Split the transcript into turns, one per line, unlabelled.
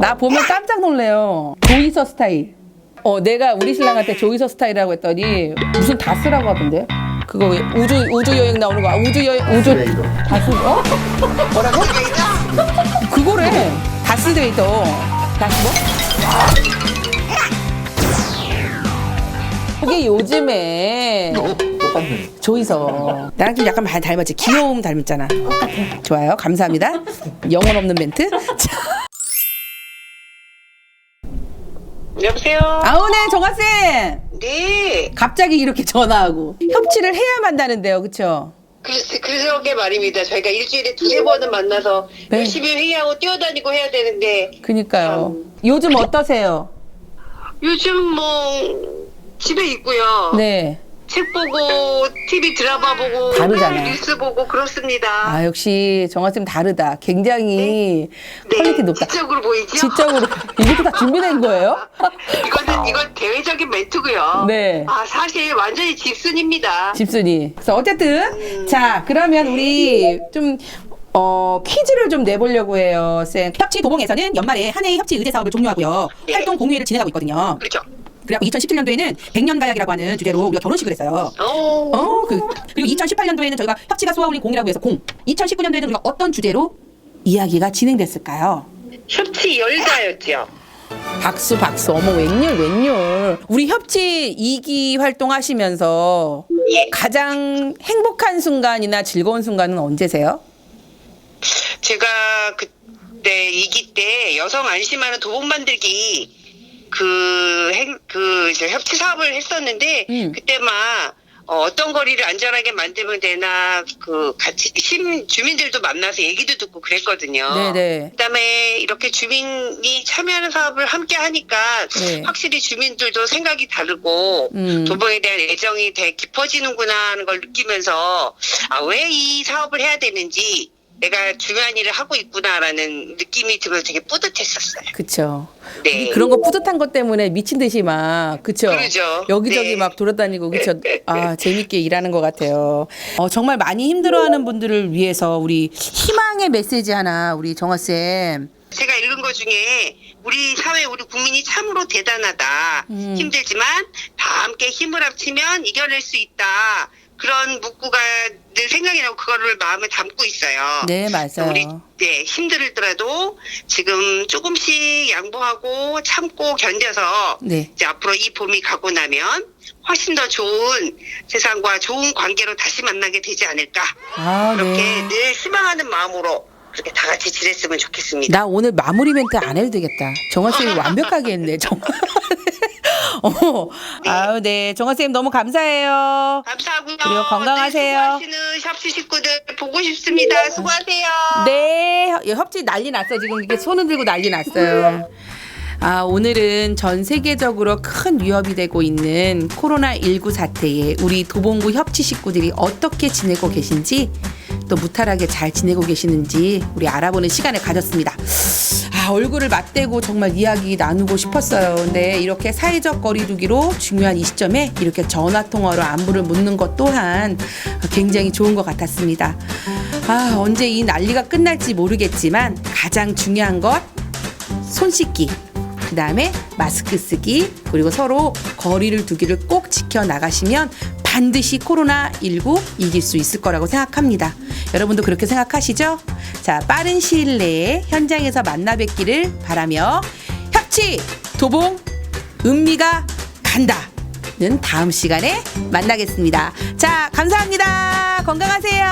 나 보면 깜짝 놀래요. 조이서 스타일. 어, 내가 우리 신랑한테 조이서 스타일이라고 했더니 무슨 다스라고 하던데? 그거 왜 우주 우주 여행 나오는 거? 아, 우주 여행 우주 다스 어? 뭐라고? 그거래. 다스베이더. 다스 뭐? 그게 요즘에
똑같네.
조이서 나랑 좀 약간 많이 닮았지 귀여움 닮았잖아 좋아요 감사합니다 영혼 없는 멘트 자,
여보세요?
아우 네 정화쌤
네.
갑자기 이렇게 전화하고 협치를 해야 만다는데요 그쵸
그래서, 그러게 말입니다. 저희가 일주일에 두세 번은 만나서
네.
열심히 회의하고 뛰어다니고 해야 되는데
그니까요 요즘 어떠세요
요즘 뭐 집에 있고요.
네
책 보고 TV 드라마 보고
다르잖아요.
뉴스 보고 그렇습니다.
아 역시 정화쌤 다르다 굉장히
네.
퀄리티 높다
지적으로 보이죠?
지적으로 이것도 다 준비된 거예요?
이거는 이건 대외적인 멘트고요.
네.
아 사실 완전히 집순입니다.
집순이. 그래서 어쨌든 자 그러면 우리 좀 어, 퀴즈를 좀 내보려고 해요, 쌤. 협치 도봉에서는 연말에 한 해의 협치 의제 사업을 종료하고요.
네.
활동 공유회를 진행하고 있거든요.
그렇죠.
그래갖고 2017년도에는 백년 가약이라고 하는 주제로 우리가 결혼식을 했어요.
어.
어, 그, 그리고 2018년도에는 저희가 협치가 쏘아올린 공이라고 해서 공. 2019년도에는 우리가 어떤 주제로 이야기가 진행됐을까요?
협치 열사였죠.
박수 박수 어머 웬열 웬열 우리 협치 2기 활동하시면서
예.
가장 행복한 순간이나 즐거운 순간은 언제세요?
제가 그때 이기 때 여성 안심하는 도복 만들기 그, 행, 그, 이제 협치 사업을 했었는데,
음.
그때 막, 어, 어떤 거리를 안전하게 만들면 되나, 그, 같이, 심, 주민들도 만나서 얘기도 듣고 그랬거든요.
네네.
그 다음에 이렇게 주민이 참여하는 사업을 함께 하니까,
네.
확실히 주민들도 생각이 다르고,
음.
도봉에 대한 애정이 되게 깊어지는구나 하는 걸 느끼면서, 아, 왜 이 사업을 해야 되는지, 내가 중요한 일을 하고 있구나라는 느낌이 들면서 되게 뿌듯했었어요.
그쵸.
네.
그런 거 뿌듯한 것 때문에 미친 듯이 막, 그쵸.
그러죠.
여기저기
네.
막 돌아다니고, 그쵸. 아, 재밌게 일하는 것 같아요. 어, 정말 많이 힘들어하는 분들을 위해서 우리 희망의 메시지 하나, 우리 정화 쌤.
제가 읽은 것 중에 우리 사회 우리 국민이 참으로 대단하다.
음.
힘들지만 다 함께 힘을 합치면 이겨낼 수 있다. 그런 문구가 늘 생각이 나고 그거를 마음에 담고 있어요.
네, 맞아요.
우리 네, 힘들더라도 지금 조금씩 양보하고 참고 견뎌서
네.
이제 앞으로 이 봄이 가고 나면 훨씬 더 좋은 세상과 좋은 관계로 다시 만나게 되지 않을까.
아,
그렇게
네.
늘 희망하는 마음으로 그렇게 다 같이 지냈으면 좋겠습니다.
나 오늘 마무리 멘트 안 해도 되겠다. 정화쌤이 완벽하게 했네, 정말. 어, 아유, 네. 정화쌤 너무 감사해요.
감사하고요.
그리고 건강하세요.
늘 수고하시는 샵시 식구들 보고 싶습니다. 수고하세요.
네, 협- 협치 난리 났어. 지금 이렇게 손 흔들고 난리 났어요. 아, 오늘은 전 세계적으로 큰 위협이 되고 있는 코로나19 사태에 우리 도봉구 협치 식구들이 어떻게 지내고 계신지 또 무탈하게 잘 지내고 계시는지 우리 알아보는 시간을 가졌습니다. 아, 얼굴을 맞대고 정말 이야기 나누고 싶었어요. 근데 이렇게 사회적 거리두기로 중요한 이 시점에 이렇게 전화 통화로 안부를 묻는 것 또한 굉장히 좋은 것 같았습니다. 아, 언제 이 난리가 끝날지 모르겠지만 가장 중요한 것 손 씻기. 그 다음에 마스크 쓰기, 그리고 서로 거리를 두기를 꼭 지켜 나가시면 반드시 코로나19 이길 수 있을 거라고 생각합니다. 여러분도 그렇게 생각하시죠? 자, 빠른 시일 내에 현장에서 만나 뵙기를 바라며 협치, 도봉, 은미가 간다 는 다음 시간에 만나겠습니다. 자, 감사합니다. 건강하세요.